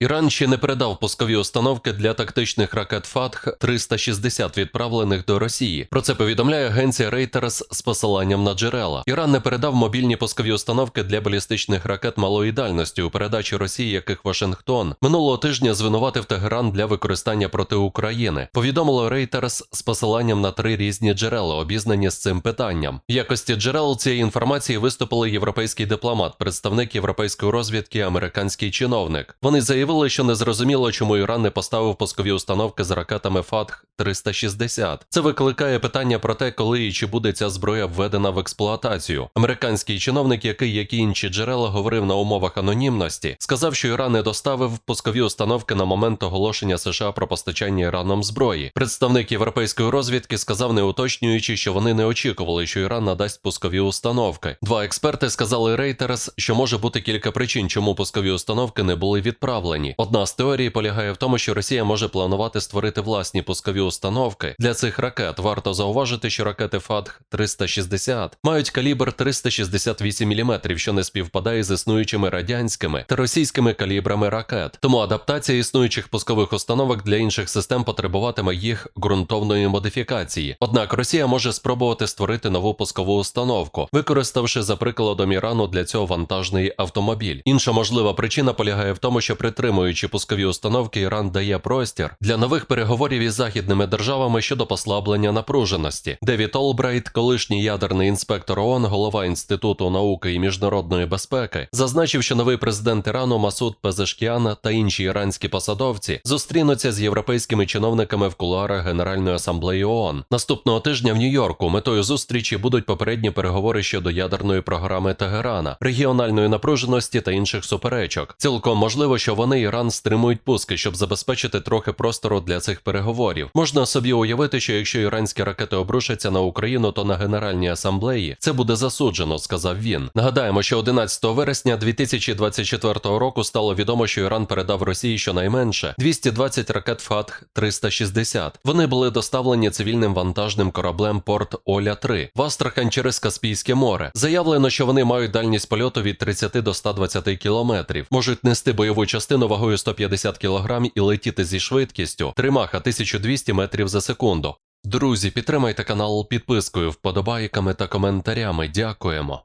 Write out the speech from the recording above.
Іран ще не передав пускові установки для тактичних ракет Фатх 360 відправлених до Росії. Про це повідомляє агенція Reuters з посиланням на джерела. Іран не передав мобільні пускові установки для балістичних ракет малої дальності у передачі Росії, яких Вашингтон минулого тижня звинуватив Тегеран для використання проти України. Повідомило Reuters з посиланням на три різні джерела, обізнані з цим питанням. В якості джерел цієї інформації виступили європейський дипломат, представник європейської розвідки, американський чиновник. Вони заявили, що не зрозуміло, чому Іран не поставив пускові установки з ракетами Фатх 360. Це викликає питання про те, коли і чи буде ця зброя введена в експлуатацію. Американський чиновник, який як і інші джерела говорив на умовах анонімності, сказав, що Іран не доставив пускові установки на момент оголошення США про постачання Іраном зброї. Представник європейської розвідки сказав, не уточнюючи, що вони не очікували, що Іран надасть пускові установки. Два експерти сказали Reuters, що може бути кілька причин, чому пускові установки не були відправлені. Одна з теорій полягає в тому, що Росія може планувати створити власні пускові установки для цих ракет. Варто зауважити, що ракети Фатх 360 мають калібр 368 мм, що не співпадає з існуючими радянськими та російськими калібрами ракет. Тому адаптація існуючих пускових установок для інших систем потребуватиме їх ґрунтовної модифікації. Однак Росія може спробувати створити нову пускову установку, використавши за прикладом Ірану для цього вантажний автомобіль. Інша можлива причина полягає в тому, що притримуючи пускові установки, Іран дає простір для нових переговорів із західними державами щодо послаблення напруженості. Девід Олбрайт, колишній ядерний інспектор ООН, голова інституту науки і міжнародної безпеки, зазначив, що новий президент Ірану Масуд Пезешкіан та інші іранські посадовці зустрінуться з європейськими чиновниками в кулуарах Генеральної асамблеї ООН. Наступного тижня в Нью-Йорку метою зустрічі будуть попередні переговори щодо ядерної програми Тегерана, регіональної напруженості та інших суперечок. Цілком можливо, що вони Іран стримують пуски, щоб забезпечити трохи простору для цих переговорів. Можна собі уявити, що якщо іранські ракети обрушаться на Україну, то на Генеральній асамблеї це буде засуджено, сказав він. Нагадаємо, що 11 вересня 2024 року стало відомо, що Іран передав Росії щонайменше 220 ракет Фатх 360. Вони були доставлені цивільним вантажним кораблем Порт Оля 3 в Астрахань через Каспійське море. Заявлено, що вони мають дальність польоту від 30 до 120 кілометрів, можуть нести бойову частину вагою 150 кг і летіти зі швидкістю тримаха 1200 метрів за секунду. Друзі, підтримайте канал підпискою, вподобайками та коментарями. Дякуємо.